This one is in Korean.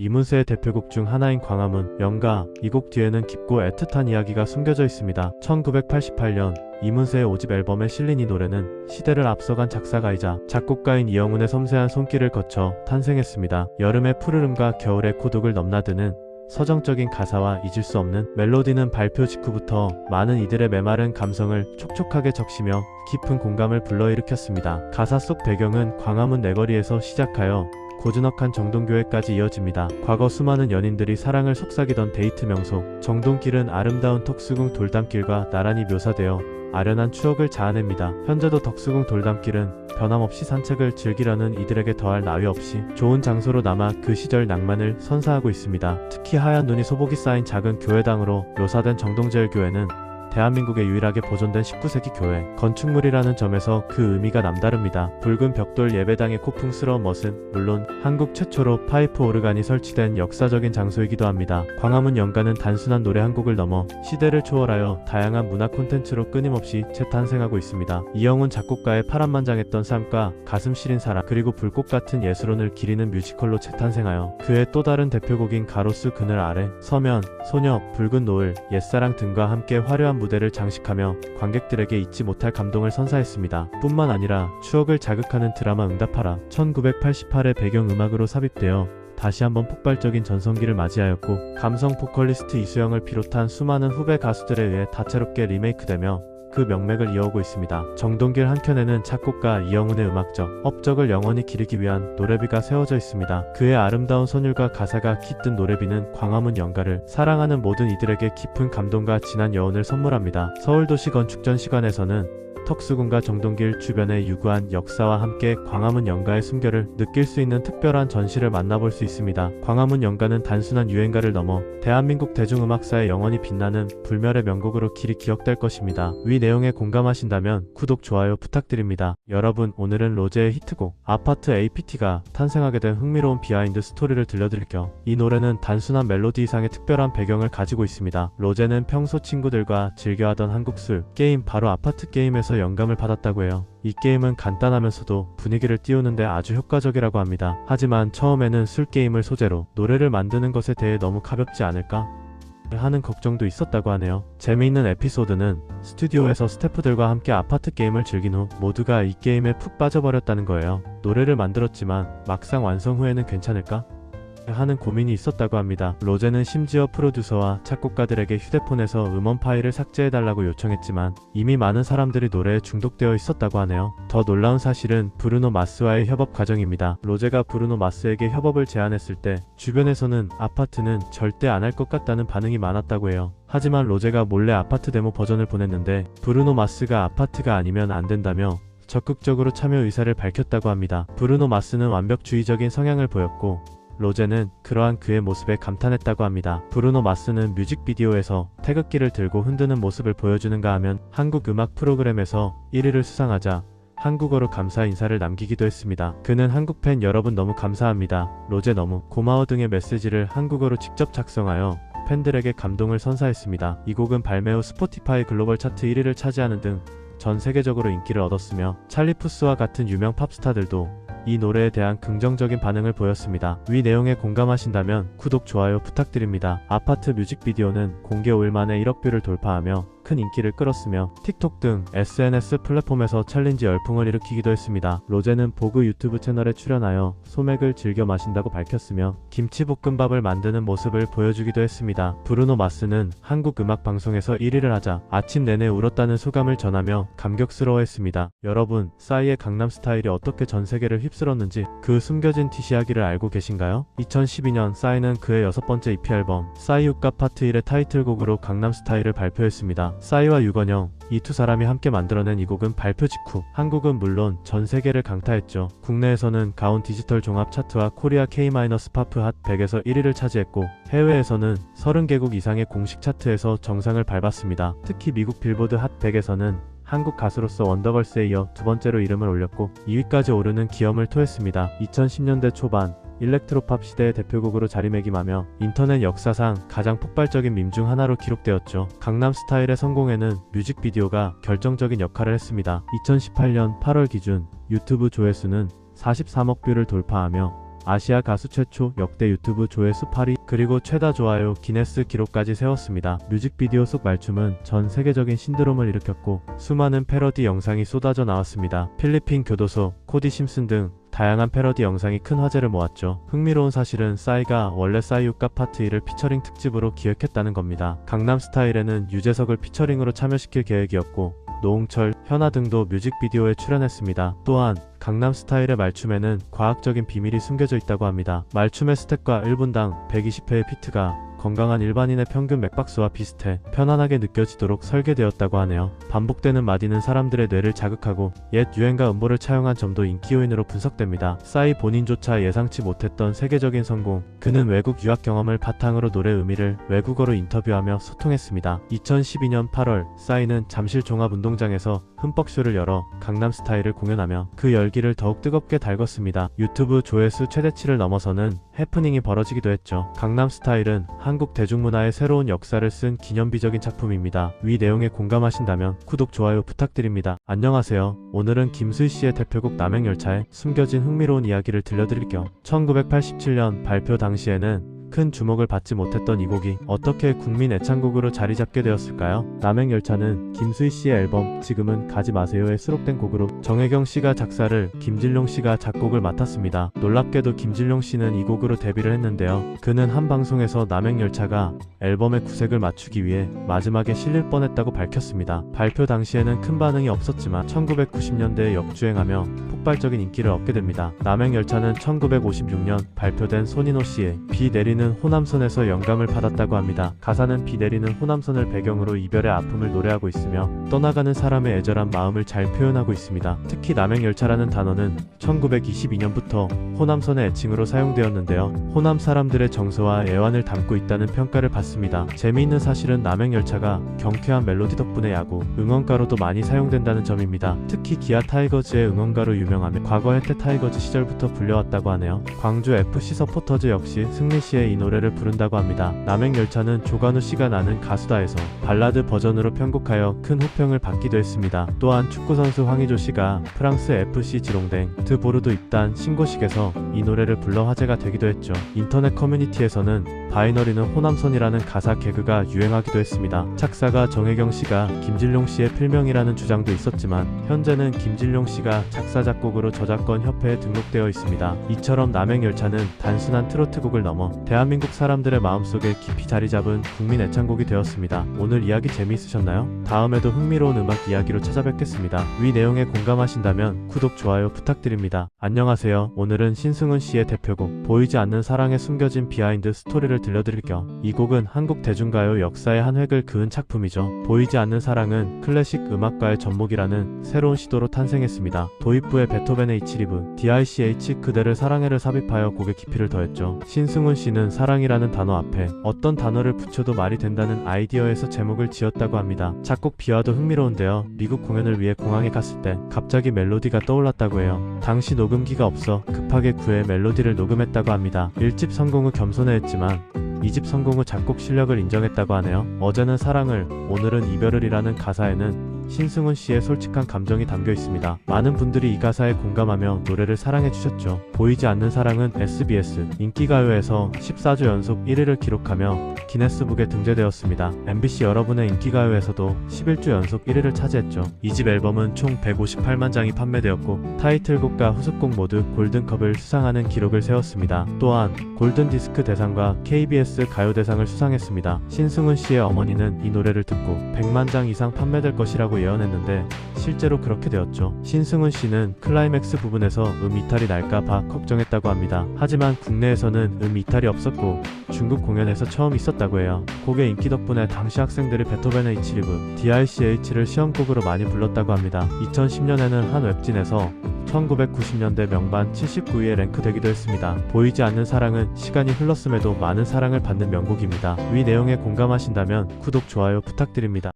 이문세의 대표곡 중 하나인 광화문, 연가, 이 곡 뒤에는 깊고 애틋한 이야기가 숨겨져 있습니다. 1988년 이문세의 5집 앨범에 실린 이 노래는 시대를 앞서간 작사가이자 작곡가인 이영훈의 섬세한 손길을 거쳐 탄생했습니다. 여름의 푸르름과 겨울의 고독을 넘나드는 서정적인 가사와 잊을 수 없는 멜로디는 발표 직후부터 많은 이들의 메마른 감성을 촉촉하게 적시며 깊은 공감을 불러일으켰습니다. 가사 속 배경은 광화문 내거리에서 시작하여 고즈넉한 정동교회까지 이어집니다. 과거 수많은 연인들이 사랑을 속삭이던 데이트 명소 정동길은 아름다운 덕수궁 돌담길과 나란히 묘사되어 아련한 추억을 자아냅니다. 현재도 덕수궁 돌담길은 변함없이 산책을 즐기려는 이들에게 더할 나위 없이 좋은 장소로 남아 그 시절 낭만을 선사하고 있습니다. 특히 하얀 눈이 소복이 쌓인 작은 교회당으로 묘사된 정동제일 교회는 대한민국에 유일하게 보존된 19세기 교회 건축물이라는 점에서 그 의미가 남다릅니다. 붉은 벽돌 예배당의 고풍스러운 멋은 물론 한국 최초로 파이프 오르간이 설치된 역사적인 장소이기도 합니다. 광화문 연가는 단순한 노래 한 곡을 넘어 시대를 초월하여 다양한 문화 콘텐츠로 끊임없이 재탄생하고 있습니다. 이영훈 작곡가의 파란만장했던 삶과 가슴 시린 사랑 그리고 불꽃 같은 예술혼을 기리는 뮤지컬로 재탄생하여 그의 또 다른 대표곡인 가로수 그늘 아래 서면, 소녀, 붉은 노을, 옛사랑 등과 함께 화려한 무대를 장식하며 관객들에게 잊지 못할 감동을 선사했습니다. 뿐만 아니라 추억을 자극하는 드라마 응답하라 1988의 배경음악으로 삽입되어 다시 한번 폭발적인 전성기를 맞이하였고 감성 보컬리스트 이수영을 비롯한 수많은 후배 가수들에 의해 다채롭게 리메이크되며 그 명맥을 이어오고 있습니다. 정동길 한켠에는 작곡가 이영훈의 음악적 업적을 영원히 기리기 위한 노래비가 세워져 있습니다. 그의 아름다운 선율과 가사가 깃든 노래비는 광화문 연가를 사랑하는 모든 이들에게 깊은 감동과 진한 여운을 선물합니다. 서울도시 건축전 시간에서는 턱수궁과 정동길 주변의 유구한 역사와 함께 광화문 연가의 숨결을 느낄 수 있는 특별한 전시를 만나볼 수 있습니다. 광화문 연가는 단순한 유행가를 넘어 대한민국 대중음악사에 영원히 빛나는 불멸의 명곡으로 길이 기억될 것입니다. 위 내용에 공감하신다면 구독, 좋아요 부탁드립니다. 여러분, 오늘은 로제의 히트곡 아파트 APT가 탄생하게 된 흥미로운 비하인드 스토리를 들려드릴 겸이 노래는 단순한 멜로디 이상의 특별한 배경을 가지고 있습니다. 로제는 평소 친구들과 즐겨하던 한국술 게임 바로 아파트 게임에서 영감을 받았다고 해요. 이 게임은 간단하면서도 분위기를 띄우는데 아주 효과적이라고 합니다. 하지만 처음에는 술 게임을 소재로 노래를 만드는 것에 대해 너무 가볍지 않을까? 하는 걱정도 있었다고 하네요. 재미있는 에피소드는 스튜디오에서 스태프들과 함께 아파트 게임을 즐긴 후 모두가 이 게임에 푹 빠져버렸다는 거예요. 노래를 만들었지만 막상 완성 후에는 괜찮을까? 하는 고민이 있었다고 합니다. 로제는 심지어 프로듀서와 작곡가들에게 휴대폰에서 음원 파일을 삭제해달라고 요청했지만 이미 많은 사람들이 노래에 중독되어 있었다고 하네요. 더 놀라운 사실은 브루노 마스와의 협업 과정입니다. 로제가 브루노 마스에게 협업을 제안했을 때 주변에서는 아파트는 절대 안 할 것 같다는 반응이 많았다고 해요. 하지만 로제가 몰래 아파트 데모 버전을 보냈는데 브루노 마스가 아파트가 아니면 안 된다며 적극적으로 참여 의사를 밝혔다고 합니다. 브루노 마스는 완벽주의적인 성향을 보였고 로제는 그러한 그의 모습에 감탄했다고 합니다. 브루노 마스는 뮤직비디오에서 태극기를 들고 흔드는 모습을 보여주는가 하면 한국 음악 프로그램에서 1위를 수상하자 한국어로 감사 인사를 남기기도 했습니다. 그는 한국 팬 여러분 너무 감사합니다. 로제 너무 고마워 등의 메시지를 한국어로 직접 작성하여 팬들에게 감동을 선사했습니다. 이 곡은 발매 후 스포티파이 글로벌 차트 1위를 차지하는 등 전 세계적으로 인기를 얻었으며 찰리 푸스와 같은 유명 팝스타들도 이 노래에 대한 긍정적인 반응을 보였습니다. 위 내용에 공감하신다면 구독, 좋아요 부탁드립니다. 아파트 뮤직비디오는 공개 5일 만에 1억 뷰를 돌파하며 큰 인기를 끌었으며 틱톡 등 SNS 플랫폼에서 챌린지 열풍을 일으키기도 했습니다. 로제는 보그 유튜브 채널에 출연하여 소맥을 즐겨 마신다고 밝혔으며 김치볶음밥을 만드는 모습을 보여주기도 했습니다. 브루노 마스는 한국 음악 방송에서 1위를 하자 아침 내내 울었다는 소감을 전하며 감격스러워했습니다. 여러분, 싸이의 강남 스타일이 어떻게 전 세계를 휩쓸었는지 그 숨겨진 티시 이야기를 알고 계신가요? 2012년 싸이는 그의 여섯 번째 EP 앨범 싸이 육가 파트 1의 타이틀곡으로 강남 스타일을 발표했습니다. 싸이와 유건영 이 두 사람이 함께 만들어낸 이 곡은 발표 직후 한국은 물론 전 세계를 강타했죠. 국내에서는 가온 디지털 종합 차트와 코리아 K-파프 핫 100에서 1위를 차지했고 해외에서는 30개국 이상의 공식 차트에서 정상을 밟았습니다. 특히 미국 빌보드 핫 100에서는 한국 가수로서 원더걸스에 이어 두 번째로 이름을 올렸고 2위까지 오르는 기염을 토했습니다. 2010년대 초반 일렉트로팝 시대의 대표곡으로 자리매김하며 인터넷 역사상 가장 폭발적인 밈 중 하나로 기록되었죠. 강남 스타일의 성공에는 뮤직비디오가 결정적인 역할을 했습니다. 2018년 8월 기준 유튜브 조회수는 43억 뷰를 돌파하며 아시아 가수 최초 역대 유튜브 조회수 8위 그리고 최다 좋아요 기네스 기록까지 세웠습니다. 뮤직비디오 속 말춤은 전 세계적인 신드롬을 일으켰고 수많은 패러디 영상이 쏟아져 나왔습니다. 필리핀 교도소, 코디 심슨 등 다양한 패러디 영상이 큰 화제를 모았죠. 흥미로운 사실은 싸이가 원래 싸이유카 파트 1을 피처링 특집으로 기획했다는 겁니다. 강남 스타일에는 유재석을 피처링으로 참여시킬 계획이었고 노홍철, 현아 등도 뮤직비디오에 출연했습니다. 또한 강남 스타일의 말춤에는 과학적인 비밀이 숨겨져 있다고 합니다. 말춤의 스텝과 1분당 120회의 피트가 건강한 일반인의 평균 맥박수와 비슷해 편안하게 느껴지도록 설계되었다고 하네요. 반복되는 마디는 사람들의 뇌를 자극하고 옛 유행과 음보를 차용한 점도 인기 요인으로 분석됩니다. 싸이 본인조차 예상치 못했던 세계적인 성공. 그는 외국 유학 경험을 바탕으로 노래 의미를 외국어로 인터뷰하며 소통했습니다. 2012년 8월 싸이는 잠실 종합운동장에서 흠뻑쇼를 열어 강남 스타일을 공연하며 그 열기를 더욱 뜨겁게 달궜습니다. 유튜브 조회수 최대치를 넘어서는 해프닝이 벌어지기도 했죠. 강남 스타일은 한국 대중문화의 새로운 역사를 쓴 기념비적인 작품입니다. 위 내용에 공감하신다면 구독, 좋아요 부탁드립니다. 안녕하세요. 오늘은 김수희 씨의 대표곡 남행열차의 숨겨진 흥미로운 이야기를 들려드릴게요. 1987년 발표 당시에는 큰 주목을 받지 못했던 이 곡이 어떻게 국민 애창곡으로 자리 잡게 되었을까요? 남행열차는 김수희 씨의 앨범 지금은 가지 마세요에 수록된 곡으로 정혜경 씨가 작사를 김진룡 씨가 작곡을 맡았습니다. 놀랍게도 김진룡 씨는 이 곡으로 데뷔를 했는데요. 그는 한 방송에서 남행열차가 앨범의 구색을 맞추기 위해 마지막에 실릴 뻔했다고 밝혔습니다. 발표 당시에는 큰 반응이 없었지만 1990년대에 역주행하며 폭발적인 인기를 얻게 됩니다. 남행열차는 1956년 발표된 손인호 씨의 비 내리는 호남선에서 영감을 받았다고 합니다. 가사는 비 내리는 호남선을 배경으로 이별의 아픔을 노래하고 있으며 떠나가는 사람의 애절한 마음을 잘 표현하고 있습니다. 특히 남행열차라는 단어는 1922년부터 호남선의 애칭으로 사용되었는데요. 호남 사람들의 정서와 애환을 담고 있다는 평가를 받습니다. 재미있는 사실은 남행열차가 경쾌한 멜로디 덕분에 야구, 응원가로도 많이 사용된다는 점입니다. 특히 기아 타이거즈의 응원가로 유명하며 과거 혜태 타이거즈 시절부터 불려왔다고 하네요. 광주 FC 서포터즈 역시 승리 시에 이 노래를 부른다고 합니다. 남행열차는 조관우 씨가 나는 가수다에서 발라드 버전으로 편곡하여 큰 호평을 받기도 했습니다. 또한 축구선수 황의조 씨가 프랑스 FC 지롱댕 드보르도 입단 신고식에서 이 노래를 불러 화제가 되기도 했죠. 인터넷 커뮤니티에서는 바이너리는 호남선이라는 가사 개그가 유행하기도 했습니다. 작사가 정혜경 씨가 김진룡 씨의 필명이라는 주장도 있었지만 현재는 김진룡 씨가 작사 작곡으로 저작권 협회에 등록되어 있습니다. 이처럼 남행열차는 단순한 트로트곡을 넘어 대한 민국 사람들의 마음속에 깊이 자리 잡은 국민 애창곡이 되었습니다. 오늘 이야기 재미있으셨나요? 다음에도 흥미로운 음악 이야기로 찾아뵙겠습니다. 위 내용에 공감하신다면 구독, 좋아요 부탁드립니다. 안녕하세요. 오늘은 신승훈 씨의 대표곡 보이지 않는 사랑에 숨겨진 비하인드 스토리를 들려드릴게요. 이 곡은 한국 대중가요 역사의 한 획을 그은 작품이죠. 보이지 않는 사랑은 클래식 음악가의 접목이라는 새로운 시도로 탄생했습니다. 도입부의 베토벤의 이치리브, DICH 그대를 사랑해를 삽입하여 곡의 깊이를 더했죠. 신승훈 씨는 사랑이라는 단어 앞에 어떤 단어를 붙여도 말이 된다는 아이디어에서 제목을 지었다고 합니다. 작곡 비화도 흥미로운데요. 미국 공연을 위해 공항에 갔을 때 갑자기 멜로디가 떠올랐다고 해요. 당시 녹음기가 없어 급하게 구해 멜로디를 녹음했다고 합니다. 1집 성공 후 겸손해했지만 2집 성공 후 작곡 실력을 인정했다고 하네요. 어제는 사랑을, 오늘은 이별을이라는 가사에는 신승훈 씨의 솔직한 감정이 담겨 있습니다. 많은 분들이 이 가사에 공감하며 노래를 사랑해 주셨죠. 보이지 않는 사랑은 SBS 인기가요에서 14주 연속 1위를 기록하며 기네스북에 등재되었습니다. MBC 여러분의 인기가요에서도 11주 연속 1위를 차지했죠. 이 집 앨범은 총 158만 장이 판매되었고 타이틀곡과 후속곡 모두 골든컵을 수상하는 기록을 세웠습니다. 또한 골든디스크 대상과 KBS 가요대상을 수상했습니다. 신승훈 씨의 어머니는 이 노래를 듣고 100만 장 이상 판매될 것이 예언했는데 실제로 그렇게 되었죠. 신승훈 씨는 클라이맥스 부분에서 음 이탈이 날까봐 걱정했다고 합니다. 하지만 국내에서는 음 이탈이 없었고 중국 공연에서 처음 있었다고 해요. 곡의 인기 덕분에 당시 학생들이 베토벤의 이치리브, DICH를 시험곡으로 많이 불렀다고 합니다. 2010년에는 한 웹진에서 1990년대 명반 79위에 랭크되기도 했습니다. 보이지 않는 사랑은 시간이 흘렀음에도 많은 사랑을 받는 명곡입니다. 위 내용에 공감하신다면 구독, 좋아요 부탁드립니다.